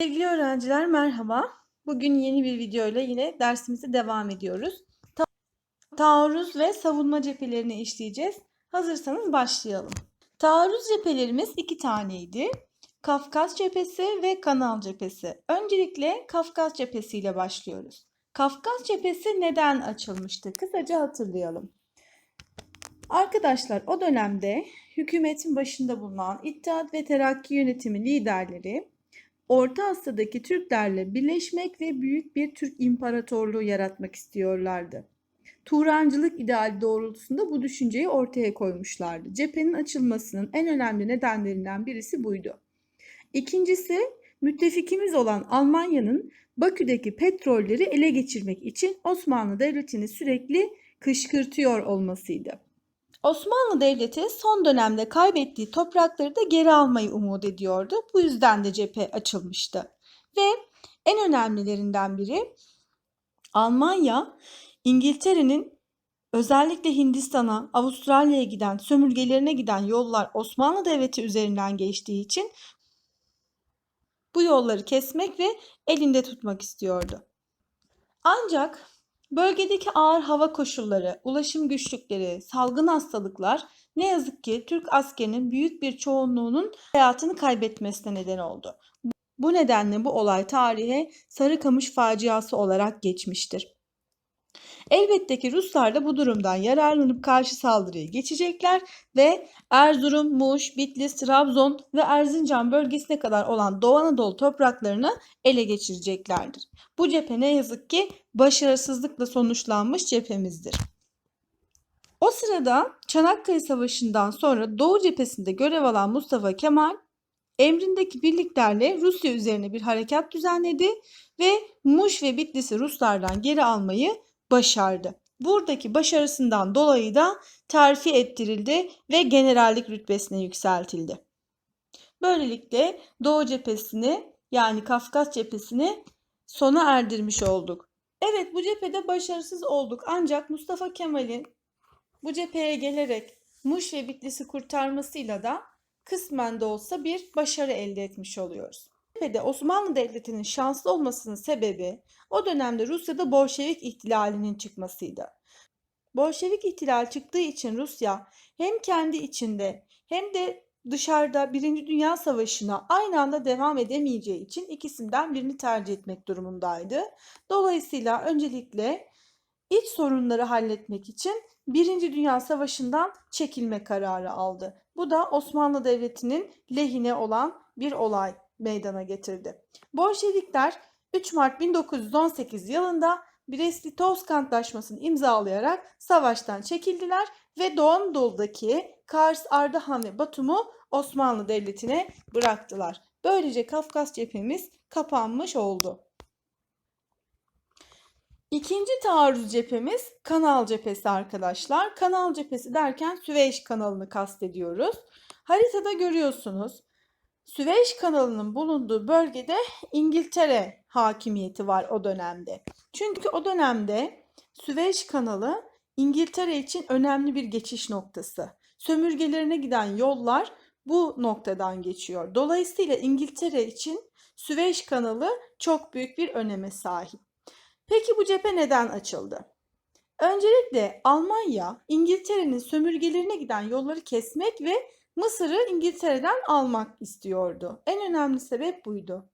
Sevgili öğrenciler merhaba. Bugün yeni bir video ile yine dersimize devam ediyoruz. Ta- taarruz ve savunma cephelerini işleyeceğiz. Hazırsanız başlayalım. Taarruz cephelerimiz iki taneydi. Kafkas cephesi ve Kanal cephesi. Öncelikle Kafkas cephesi ile başlıyoruz. Kafkas cephesi neden açılmıştı? Kısaca hatırlayalım. Arkadaşlar o dönemde hükümetin başında bulunan İttihat ve Terakki yönetimi liderleri Orta Asya'daki Türklerle birleşmek ve büyük bir Türk İmparatorluğu yaratmak istiyorlardı. Turancılık ideali doğrultusunda bu düşünceyi ortaya koymuşlardı. Cephenin açılmasının en önemli nedenlerinden birisi buydu. İkincisi, müttefikimiz olan Almanya'nın Bakü'deki petrolleri ele geçirmek için Osmanlı Devleti'ni sürekli kışkırtıyor olmasıydı. Osmanlı Devleti son dönemde kaybettiği toprakları da geri almayı umut ediyordu. Bu yüzden de cephe açılmıştı. Ve en önemlilerinden biri Almanya, İngiltere'nin özellikle Hindistan'a, Avustralya'ya giden, sömürgelerine giden yollar Osmanlı Devleti üzerinden geçtiği için bu yolları kesmek ve elinde tutmak istiyordu. Ancak Bölgedeki ağır hava koşulları, ulaşım güçlükleri, salgın hastalıklar ne yazık ki Türk askerinin büyük bir çoğunluğunun hayatını kaybetmesine neden oldu. Bu nedenle bu olay tarihe Sarıkamış faciası olarak geçmiştir. Elbette ki Ruslar da bu durumdan yararlanıp karşı saldırıyı geçecekler ve Erzurum, Muş, Bitlis, Trabzon ve Erzincan bölgesine kadar olan Doğu Anadolu topraklarını ele geçireceklerdir. Bu cephe ne yazık ki başarısızlıkla sonuçlanmış cephemizdir. O sırada Çanakkale Savaşı'ndan sonra Doğu cephesinde görev alan Mustafa Kemal emrindeki birliklerle Rusya üzerine bir harekat düzenledi ve Muş ve Bitlis'i Ruslardan geri almayı başardı. Buradaki başarısından dolayı da terfi ettirildi ve generallik rütbesine yükseltildi. Böylelikle Doğu cephesini yani Kafkas cephesini sona erdirmiş olduk. Evet bu cephede başarısız olduk ancak Mustafa Kemal'in bu cepheye gelerek Muş ve Bitlis'i kurtarmasıyla da kısmen de olsa bir başarı elde etmiş oluyoruz. Cephede Osmanlı Devleti'nin şanslı olmasının sebebi o dönemde Rusya'da Bolşevik ihtilalinin çıkmasıydı. Bolşevik ihtilal çıktığı için Rusya hem kendi içinde hem de dışarıda Birinci Dünya Savaşı'na aynı anda devam edemeyeceği için ikisinden birini tercih etmek durumundaydı. Dolayısıyla öncelikle iç sorunları halletmek için Birinci Dünya Savaşı'ndan çekilme kararı aldı. Bu da Osmanlı Devleti'nin lehine olan bir olay meydana getirdi. Bolşevikler 3 Mart 1918 yılında Brest-Litovsk Antlaşması'nı imzalayarak savaştan çekildiler ve Doğu Anadolu'daki Kars, Ardahan ve Batum'u Osmanlı Devleti'ne bıraktılar. Böylece Kafkas cephemiz kapanmış oldu. İkinci taarruz cephemiz Kanal cephesi arkadaşlar. Kanal cephesi derken Süveyş kanalını kastediyoruz. Haritada görüyorsunuz. Süveyş kanalının bulunduğu bölgede İngiltere hakimiyeti var o dönemde. Çünkü o dönemde Süveyş kanalı İngiltere için önemli bir geçiş noktası. Sömürgelerine giden yollar bu noktadan geçiyor. Dolayısıyla İngiltere için Süveyş kanalı çok büyük bir öneme sahip. Peki bu cephe neden açıldı? Öncelikle Almanya İngiltere'nin sömürgelerine giden yolları kesmek ve Mısır'ı İngiltere'den almak istiyordu. En önemli sebep buydu.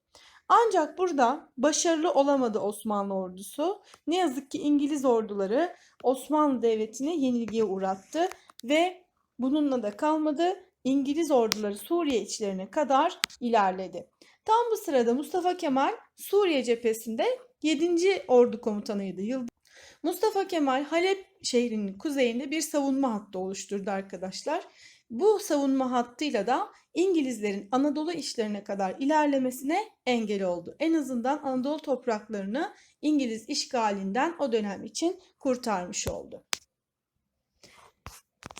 Ancak burada başarılı olamadı Osmanlı ordusu. Ne yazık ki İngiliz orduları Osmanlı Devleti'ni yenilgiye uğrattı ve bununla da kalmadı. İngiliz orduları Suriye içlerine kadar ilerledi. Tam bu sırada Mustafa Kemal Suriye cephesinde 7. Ordu Komutanıydı. Yıl Mustafa Kemal Halep şehrinin kuzeyinde bir savunma hattı oluşturdu arkadaşlar. Bu savunma hattıyla da İngilizlerin Anadolu işlerine kadar ilerlemesine engel oldu. En azından Anadolu topraklarını İngiliz işgalinden o dönem için kurtarmış oldu.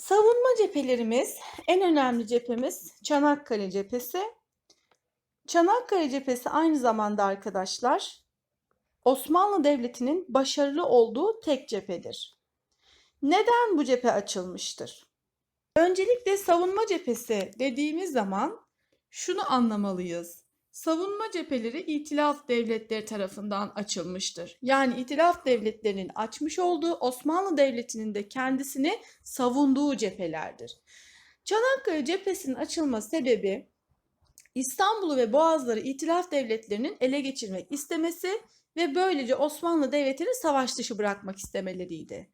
Savunma cephelerimiz, en önemli cephemiz Çanakkale cephesi. Çanakkale cephesi aynı zamanda arkadaşlar Osmanlı Devleti'nin başarılı olduğu tek cephedir. Neden bu cephe açılmıştır? Öncelikle savunma cephesi dediğimiz zaman şunu anlamalıyız. Savunma cepheleri İtilaf devletleri tarafından açılmıştır. Yani İtilaf devletlerinin açmış olduğu Osmanlı Devleti'nin de kendisini savunduğu cephelerdir. Çanakkale cephesinin açılma sebebi İstanbul'u ve Boğazları İtilaf devletlerinin ele geçirmek istemesi ve böylece Osmanlı Devleti'ni savaş dışı bırakmak istemeleriydi.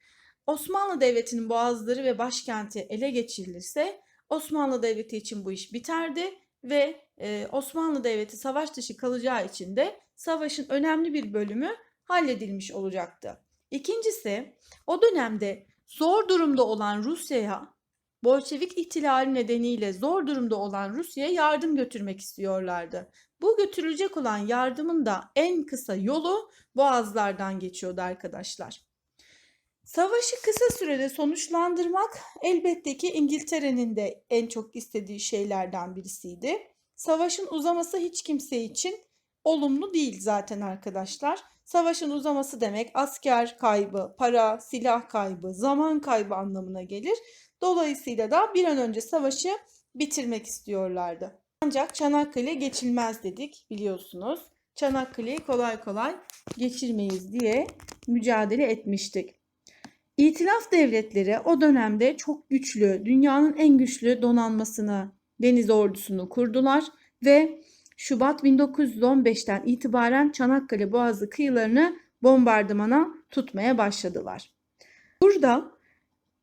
Osmanlı Devleti'nin boğazları ve başkenti ele geçirilirse Osmanlı Devleti için bu iş biterdi ve e, Osmanlı Devleti savaş dışı kalacağı için de savaşın önemli bir bölümü halledilmiş olacaktı. İkincisi o dönemde zor durumda olan Rusya'ya Bolşevik ihtilali nedeniyle zor durumda olan Rusya'ya yardım götürmek istiyorlardı. Bu götürülecek olan yardımın da en kısa yolu Boğazlardan geçiyordu arkadaşlar. Savaşı kısa sürede sonuçlandırmak elbette ki İngiltere'nin de en çok istediği şeylerden birisiydi. Savaşın uzaması hiç kimse için olumlu değil zaten arkadaşlar. Savaşın uzaması demek asker kaybı, para, silah kaybı, zaman kaybı anlamına gelir. Dolayısıyla da bir an önce savaşı bitirmek istiyorlardı. Ancak Çanakkale geçilmez dedik biliyorsunuz. Çanakkale'yi kolay kolay geçirmeyiz diye mücadele etmiştik. İtilaf devletleri o dönemde çok güçlü, dünyanın en güçlü donanmasını, deniz ordusunu kurdular ve Şubat 1915'ten itibaren Çanakkale Boğazı kıyılarını bombardımana tutmaya başladılar. Burada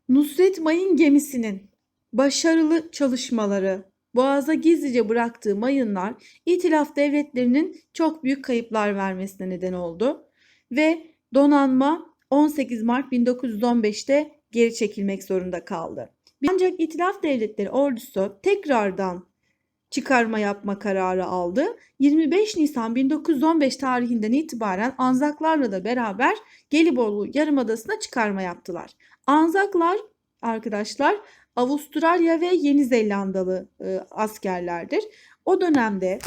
Nusret Mayın gemisinin başarılı çalışmaları, Boğaz'a gizlice bıraktığı mayınlar İtilaf devletlerinin çok büyük kayıplar vermesine neden oldu ve donanma 18 Mart 1915'te geri çekilmek zorunda kaldı. Ancak İtilaf Devletleri ordusu tekrardan çıkarma yapma kararı aldı. 25 Nisan 1915 tarihinden itibaren Anzaklarla da beraber Gelibolu Yarımadası'na çıkarma yaptılar. Anzaklar arkadaşlar Avustralya ve Yeni Zelandalı e, askerlerdir. O dönemde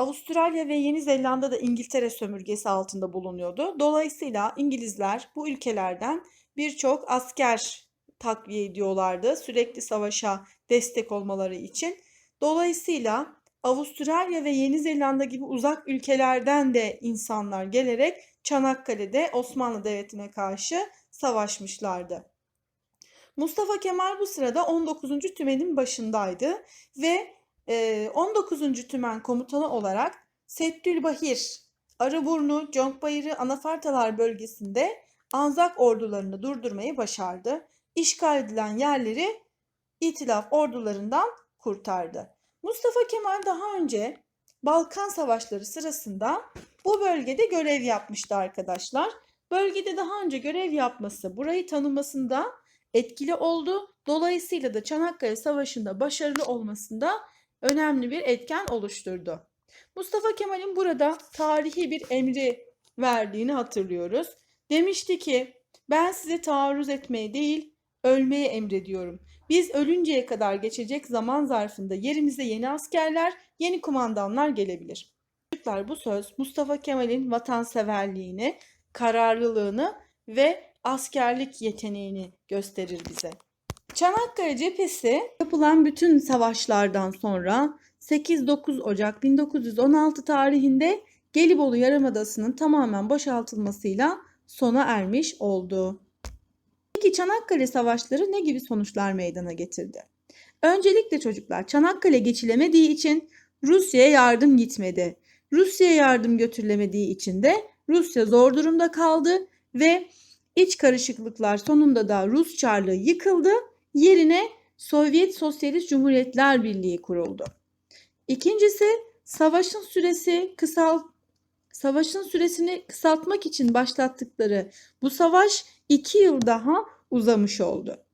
Avustralya ve Yeni Zelanda da İngiltere sömürgesi altında bulunuyordu. Dolayısıyla İngilizler bu ülkelerden birçok asker takviye ediyorlardı sürekli savaşa destek olmaları için. Dolayısıyla Avustralya ve Yeni Zelanda gibi uzak ülkelerden de insanlar gelerek Çanakkale'de Osmanlı Devleti'ne karşı savaşmışlardı. Mustafa Kemal bu sırada 19. tümenin başındaydı ve 19. Tümen Komutanı olarak Settülbahir, Arıburnu, Conkbayırı, Anafartalar bölgesinde Anzak ordularını durdurmayı başardı. İşgal edilen yerleri İtilaf ordularından kurtardı. Mustafa Kemal daha önce Balkan Savaşları sırasında bu bölgede görev yapmıştı arkadaşlar. Bölgede daha önce görev yapması, burayı tanımasında etkili oldu. Dolayısıyla da Çanakkale Savaşı'nda başarılı olmasında önemli bir etken oluşturdu. Mustafa Kemal'in burada tarihi bir emri verdiğini hatırlıyoruz. Demişti ki ben size taarruz etmeye değil ölmeye emrediyorum. Biz ölünceye kadar geçecek zaman zarfında yerimize yeni askerler, yeni kumandanlar gelebilir. Çocuklar bu söz Mustafa Kemal'in vatanseverliğini, kararlılığını ve askerlik yeteneğini gösterir bize. Çanakkale cephesi yapılan bütün savaşlardan sonra 8-9 Ocak 1916 tarihinde Gelibolu Yarımadası'nın tamamen boşaltılmasıyla sona ermiş oldu. Peki Çanakkale Savaşları ne gibi sonuçlar meydana getirdi? Öncelikle çocuklar Çanakkale geçilemediği için Rusya'ya yardım gitmedi. Rusya'ya yardım götürülemediği için de Rusya zor durumda kaldı ve iç karışıklıklar sonunda da Rus Çarlığı yıkıldı. Yerine Sovyet Sosyalist Cumhuriyetler Birliği kuruldu. İkincisi savaşın süresi kısal savaşın süresini kısaltmak için başlattıkları bu savaş iki yıl daha uzamış oldu.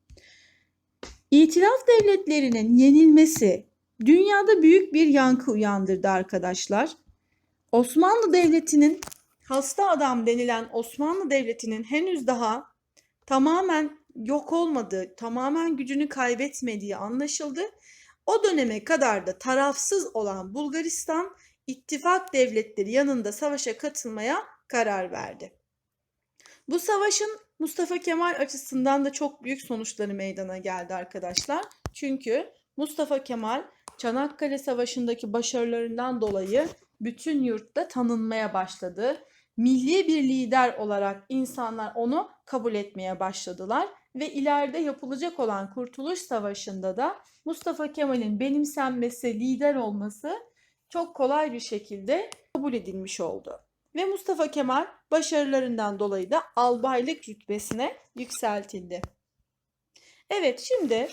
İtilaf devletlerinin yenilmesi dünyada büyük bir yankı uyandırdı arkadaşlar. Osmanlı Devleti'nin hasta adam denilen Osmanlı Devleti'nin henüz daha tamamen yok olmadığı, tamamen gücünü kaybetmediği anlaşıldı. O döneme kadar da tarafsız olan Bulgaristan ittifak devletleri yanında savaşa katılmaya karar verdi. Bu savaşın Mustafa Kemal açısından da çok büyük sonuçları meydana geldi arkadaşlar. Çünkü Mustafa Kemal Çanakkale Savaşı'ndaki başarılarından dolayı bütün yurtta tanınmaya başladı. Milli bir lider olarak insanlar onu kabul etmeye başladılar ve ileride yapılacak olan Kurtuluş Savaşı'nda da Mustafa Kemal'in benimsenmesi, lider olması çok kolay bir şekilde kabul edilmiş oldu. Ve Mustafa Kemal başarılarından dolayı da albaylık rütbesine yükseltildi. Evet şimdi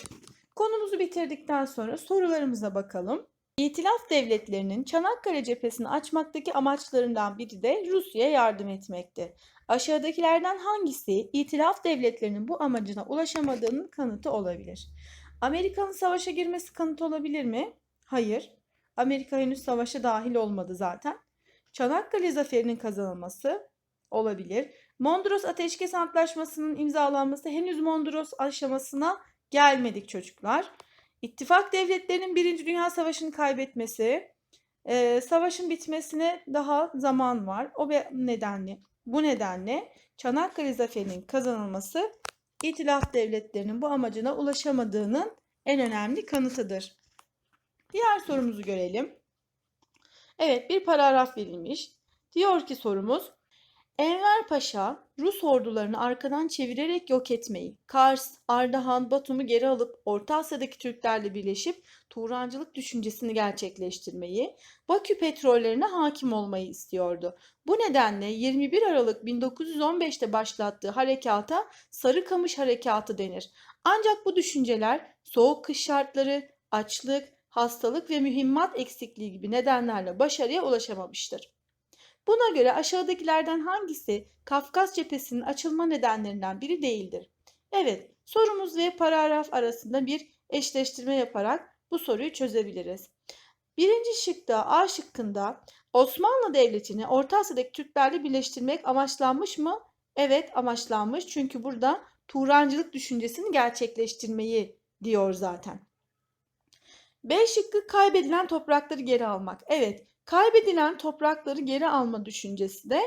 konumuzu bitirdikten sonra sorularımıza bakalım. İtilaf devletlerinin Çanakkale cephesini açmaktaki amaçlarından biri de Rusya'ya yardım etmekti. Aşağıdakilerden hangisi İtilaf devletlerinin bu amacına ulaşamadığının kanıtı olabilir? Amerika'nın savaşa girmesi kanıt olabilir mi? Hayır. Amerika henüz savaşa dahil olmadı zaten. Çanakkale zaferinin kazanılması olabilir. Mondros Ateşkes Antlaşması'nın imzalanması henüz Mondros aşamasına gelmedik çocuklar. İttifak devletlerinin Birinci Dünya Savaşı'nı kaybetmesi, e, savaşın bitmesine daha zaman var. O nedenle, bu nedenle Çanakkale Zaferi'nin kazanılması İtilaf devletlerinin bu amacına ulaşamadığının en önemli kanıtıdır. Diğer sorumuzu görelim. Evet bir paragraf verilmiş. Diyor ki sorumuz Enver Paşa Rus ordularını arkadan çevirerek yok etmeyi, Kars, Ardahan, Batum'u geri alıp Orta Asya'daki Türklerle birleşip Turancılık düşüncesini gerçekleştirmeyi, Bakü petrollerine hakim olmayı istiyordu. Bu nedenle 21 Aralık 1915'te başlattığı harekata Sarıkamış Harekatı denir. Ancak bu düşünceler soğuk kış şartları, açlık, hastalık ve mühimmat eksikliği gibi nedenlerle başarıya ulaşamamıştır. Buna göre aşağıdakilerden hangisi Kafkas cephesinin açılma nedenlerinden biri değildir? Evet, sorumuz ve paragraf arasında bir eşleştirme yaparak bu soruyu çözebiliriz. Birinci şıkta A şıkkında Osmanlı Devleti'ni Orta Asya'daki Türklerle birleştirmek amaçlanmış mı? Evet amaçlanmış çünkü burada Turancılık düşüncesini gerçekleştirmeyi diyor zaten. B şıkkı kaybedilen toprakları geri almak. Evet, kaybedilen toprakları geri alma düşüncesi de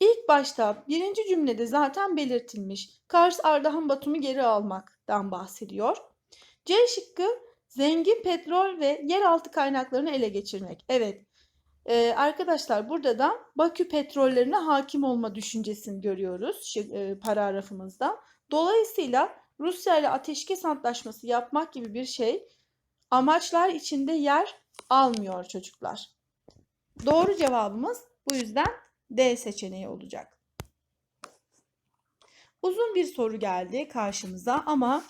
ilk başta birinci cümlede zaten belirtilmiş. Kars, Ardahan, Batum'u geri almaktan bahsediyor. C şıkkı zengin petrol ve yeraltı kaynaklarını ele geçirmek. Evet, ee, arkadaşlar burada da Bakü petrollerine hakim olma düşüncesini görüyoruz şık- e, paragrafımızda. Dolayısıyla Rusya ile ateşkes antlaşması yapmak gibi bir şey amaçlar içinde yer almıyor çocuklar. Doğru cevabımız bu yüzden D seçeneği olacak. Uzun bir soru geldi karşımıza ama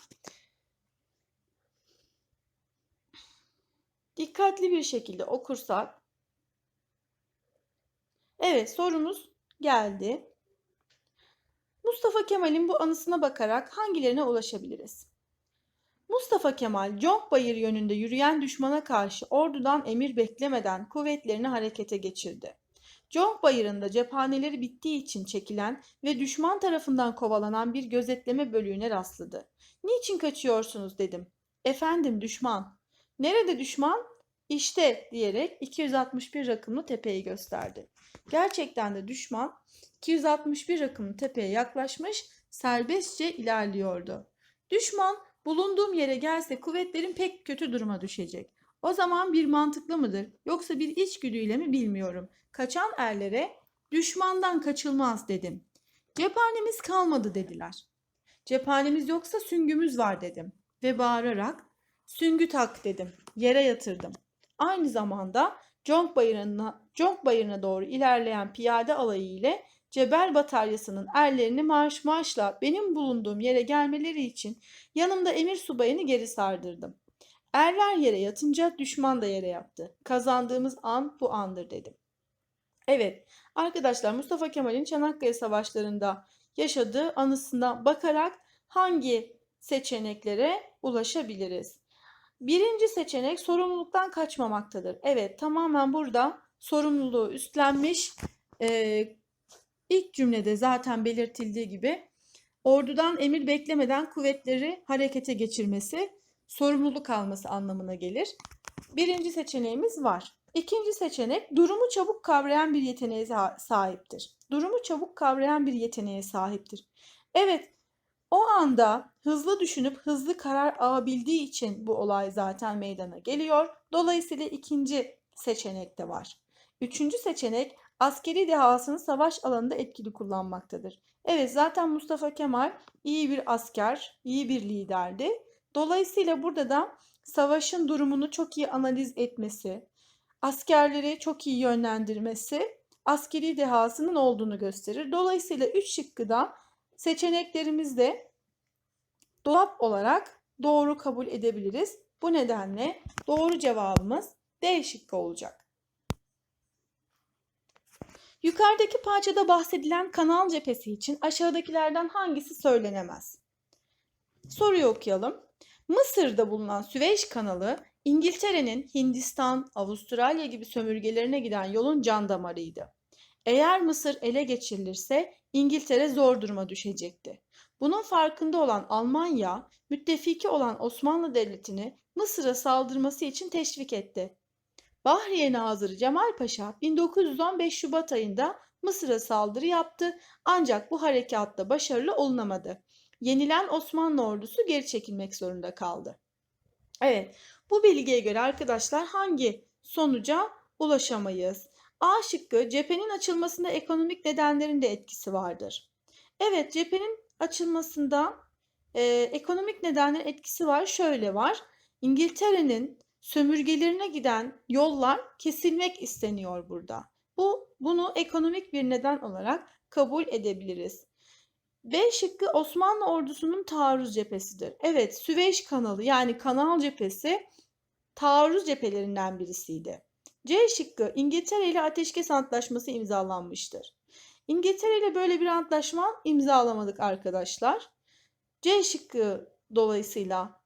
dikkatli bir şekilde okursak Evet sorumuz geldi. Mustafa Kemal'in bu anısına bakarak hangilerine ulaşabiliriz? Mustafa Kemal, Conkbayır yönünde yürüyen düşmana karşı ordudan emir beklemeden kuvvetlerini harekete geçirdi. Conkbayır'ında cephaneleri bittiği için çekilen ve düşman tarafından kovalanan bir gözetleme bölüğüne rastladı. Niçin kaçıyorsunuz dedim. Efendim düşman. Nerede düşman? İşte diyerek 261 rakımlı tepeyi gösterdi. Gerçekten de düşman 261 rakımlı tepeye yaklaşmış, serbestçe ilerliyordu. Düşman bulunduğum yere gelse kuvvetlerin pek kötü duruma düşecek. O zaman bir mantıklı mıdır yoksa bir içgüdüyle mi bilmiyorum. Kaçan erlere düşmandan kaçılmaz dedim. Cephanemiz kalmadı dediler. Cephanemiz yoksa süngümüz var dedim ve bağırarak süngü tak dedim. Yere yatırdım. Aynı zamanda Conk Bayırı'na, Conk Bayırı'na doğru ilerleyen piyade alayı ile Cebel Bataryası'nın erlerini marş marşla benim bulunduğum yere gelmeleri için yanımda emir subayını geri sardırdım. Erler yere yatınca düşman da yere yattı. Kazandığımız an bu andır dedim. Evet arkadaşlar Mustafa Kemal'in Çanakkale Savaşları'nda yaşadığı anısına bakarak hangi seçeneklere ulaşabiliriz? Birinci seçenek sorumluluktan kaçmamaktadır. Evet tamamen burada sorumluluğu üstlenmiş. Ee, ilk cümlede zaten belirtildiği gibi ordudan emir beklemeden kuvvetleri harekete geçirmesi, sorumluluk alması anlamına gelir. Birinci seçeneğimiz var. İkinci seçenek durumu çabuk kavrayan bir yeteneğe sa- sahiptir. Durumu çabuk kavrayan bir yeteneğe sahiptir. Evet, O anda hızlı düşünüp hızlı karar alabildiği için bu olay zaten meydana geliyor. Dolayısıyla ikinci seçenek de var. Üçüncü seçenek askeri dehasını savaş alanında etkili kullanmaktadır. Evet zaten Mustafa Kemal iyi bir asker, iyi bir liderdi. Dolayısıyla burada da savaşın durumunu çok iyi analiz etmesi, askerleri çok iyi yönlendirmesi askeri dehasının olduğunu gösterir. Dolayısıyla 3 şıkkı da seçeneklerimizde dolap olarak doğru kabul edebiliriz. Bu nedenle doğru cevabımız D şıkkı olacak. Yukarıdaki parçada bahsedilen kanal cephesi için aşağıdakilerden hangisi söylenemez? Soruyu okuyalım. Mısır'da bulunan Süveyş kanalı İngiltere'nin Hindistan, Avustralya gibi sömürgelerine giden yolun can damarıydı. Eğer Mısır ele geçirilirse İngiltere zor duruma düşecekti. Bunun farkında olan Almanya, müttefiki olan Osmanlı Devleti'ni Mısır'a saldırması için teşvik etti. Bahriye Nazırı Cemal Paşa 1915 Şubat ayında Mısır'a saldırı yaptı ancak bu harekatta başarılı olunamadı. Yenilen Osmanlı ordusu geri çekilmek zorunda kaldı. Evet, bu bilgiye göre arkadaşlar hangi sonuca ulaşamayız? A şıkkı cephenin açılmasında ekonomik nedenlerin de etkisi vardır. Evet, cephenin açılmasında e, ekonomik nedenlerin etkisi var. Şöyle var. İngiltere'nin sömürgelerine giden yollar kesilmek isteniyor burada. Bu bunu ekonomik bir neden olarak kabul edebiliriz. B şıkkı Osmanlı ordusunun taarruz cephesidir. Evet, Süveyş kanalı yani kanal cephesi taarruz cephelerinden birisiydi. C şıkkı İngiltere ile ateşkes antlaşması imzalanmıştır. İngiltere ile böyle bir antlaşma imzalamadık arkadaşlar. C şıkkı dolayısıyla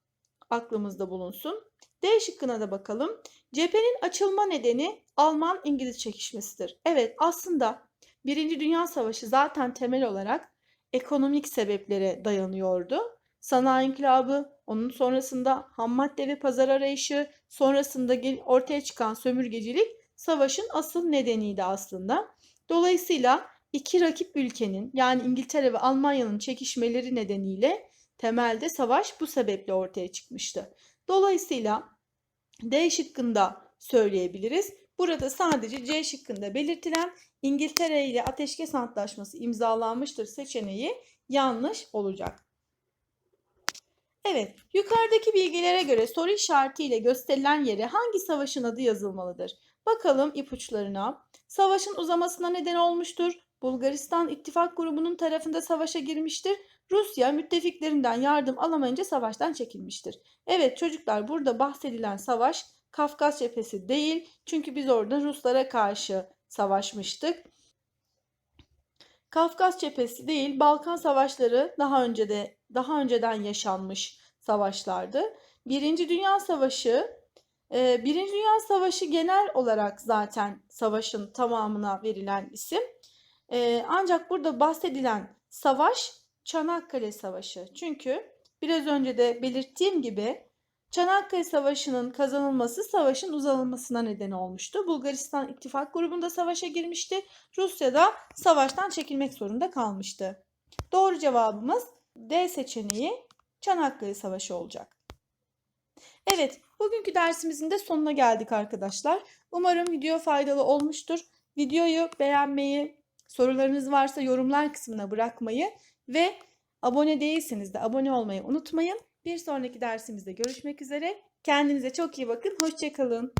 aklımızda bulunsun. D şıkkına da bakalım. Cephenin açılma nedeni Alman-İngiliz çekişmesidir. Evet aslında Birinci Dünya Savaşı zaten temel olarak ekonomik sebeplere dayanıyordu. Sanayi inkılabı, onun sonrasında ham madde ve pazar arayışı, sonrasında ortaya çıkan sömürgecilik savaşın asıl nedeniydi aslında. Dolayısıyla iki rakip ülkenin yani İngiltere ve Almanya'nın çekişmeleri nedeniyle temelde savaş bu sebeple ortaya çıkmıştı. Dolayısıyla D şıkkında söyleyebiliriz. Burada sadece C şıkkında belirtilen İngiltere ile ateşkes antlaşması imzalanmıştır seçeneği yanlış olacak. Evet, yukarıdaki bilgilere göre soru işaretiyle gösterilen yere hangi savaşın adı yazılmalıdır? Bakalım ipuçlarına. Savaşın uzamasına neden olmuştur. Bulgaristan ittifak grubunun tarafında savaşa girmiştir. Rusya müttefiklerinden yardım alamayınca savaştan çekilmiştir. Evet çocuklar burada bahsedilen savaş Kafkas cephesi değil. Çünkü biz orada Ruslara karşı savaşmıştık. Kafkas cephesi değil, Balkan savaşları daha önce de daha önceden yaşanmış savaşlardı. Birinci Dünya Savaşı, e, Birinci Dünya Savaşı genel olarak zaten savaşın tamamına verilen isim. E, ancak burada bahsedilen savaş Çanakkale Savaşı. Çünkü biraz önce de belirttiğim gibi Çanakkale Savaşı'nın kazanılması savaşın uzanılmasına neden olmuştu. Bulgaristan ittifak grubunda savaşa girmişti. Rusya da savaştan çekilmek zorunda kalmıştı. Doğru cevabımız D seçeneği Çanakkale Savaşı olacak. Evet, bugünkü dersimizin de sonuna geldik arkadaşlar. Umarım video faydalı olmuştur. Videoyu beğenmeyi, sorularınız varsa yorumlar kısmına bırakmayı ve abone değilseniz de abone olmayı unutmayın. Bir sonraki dersimizde görüşmek üzere. Kendinize çok iyi bakın. Hoşçakalın.